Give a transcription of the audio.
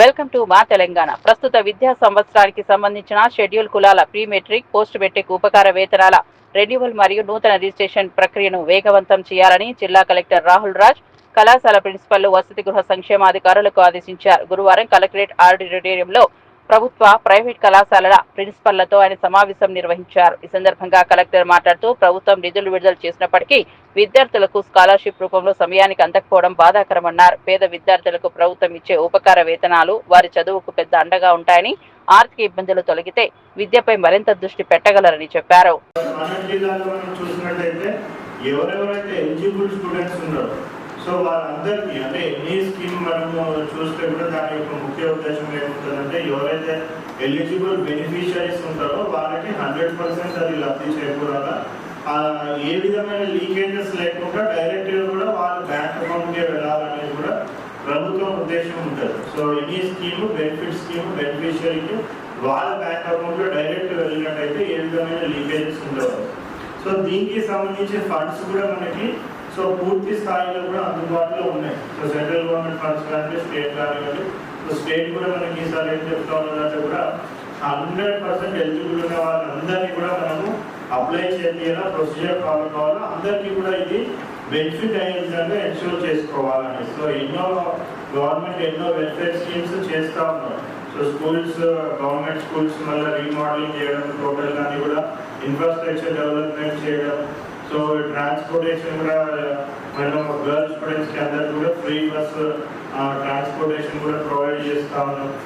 Welcome to మా తెలంగాణ. ప్రస్తుత విద్యా సంవత్సరానికి సంబంధించిన షెడ్యూల్ కులాల ప్రీ మెట్రిక్ పోస్ట్ మెట్రిక్ ఉపకార వేతనాల రెన్యువల్ మరియు నూతన రిజిస్ట్రేషన్ ప్రక్రియను వేగవంతం చేయాలని జిల్లా కలెక్టర్ రాహుల్ రాజ్ కళాశాల ప్రిన్సిపల్ వసతి గృహ సంక్షేమాధికారులకు ఆదేశించారు. గురువారం కలెక్టరేట్ ఆడిటోరియంలో ప్రభుత్వ ప్రైవేట్ కళాశాలల ప్రిన్సిపల్లతో ఆయన సమావేశం నిర్వహించారు. ఈ సందర్భంగా కలెక్టర్ మాట్లాడుతూ ప్రభుత్వం నిధులు విడుదల చేసినప్పటికీ విద్యార్థులకు స్కాలర్షిప్ రూపంలో సమయానికి అందకపోవడం బాధాకరమన్నారు. పేద విద్యార్థులకు ప్రభుత్వం ఇచ్చే ఉపకార వేతనాలు వారి చదువుకు పెద్ద అండగా ఉంటాయని ఆర్థిక ఇబ్బందులు తొలగితే విద్యపై మరింత దృష్టి పెట్టగలరని చెప్పారు. ఎవరెవరైతే ఎలిజిబుల్ స్టూడెంట్స్ ఉన్నారో సో వాళ్ళందరికీ అంటే ఎన్ని స్కీమ్ మనము చూస్తే కూడా దాని యొక్క ముఖ్య ఉద్దేశం ఏముంటుందంటే ఎవరైతే ఎలిజిబుల్ బెనిఫిషరీస్ ఉంటారో వాళ్ళకి హండ్రెడ్ పర్సెంట్ అది లబ్ధి చేకూరాలా. ఆ, ఏ విధమైన లీకేజెస్ లేకుండా డైరెక్ట్గా కూడా వాళ్ళ బ్యాంక్ అకౌంట్కే వెళ్ళాలనేది కూడా ప్రభుత్వం ఉద్దేశం ఉంటుంది. So any scheme benefit scheme బెనిఫిషియరీకి వాళ్ళ బ్యాంక్ అకౌంట్లో డైరెక్ట్ వెళ్ళినట్టయితే ఏ విధమైన లీకేజెస్ ఉండవు. సో దీనికి సంబంధించి ఫండ్స్ కూడా మనకి సో పూర్తి స్థాయిలో కూడా అందుబాటులో ఉన్నాయి. సో సెంట్రల్ గవర్నమెంట్ ఫండ్స్ కానీ స్టేట్ కానివ్వండి సో స్టేట్ కూడా మనకి ఈసారి ఏం చెప్తా ఉన్నదంటే కూడా హండ్రెడ్ పర్సెంట్ ఎలిజిబుల్ ఉన్న వాళ్ళందరినీ కూడా మనము అప్లై చేయాలా ప్రొసీజర్ ఫాలో కావాలా అందరికీ కూడా ఇది బెనిఫిట్ అయ్యే విధంగా ఎన్షూర్ చేసుకోవాలని. సో ఎన్నో గవర్నమెంట్ ఎన్నో వెల్ఫేర్ స్కీమ్స్ చేస్తా ఉన్నారు. సో స్కూల్స్ గవర్నమెంట్ స్కూల్స్ మళ్ళీ రీమోడలింగ్ చేయడం టోటల్ కానీ కూడా ఇన్ఫ్రాస్ట్రక్చర్ డెవలప్మెంట్ చేయడం సో ట్రాన్స్పోర్టేషన్ కూడా మనం గర్ల్స్ స్టూడెంట్స్కి అందరికీ కూడా ఫ్రీ బస్ ట్రాన్స్పోర్టేషన్ కూడా ప్రొవైడ్ చేస్తా ఉన్నాం.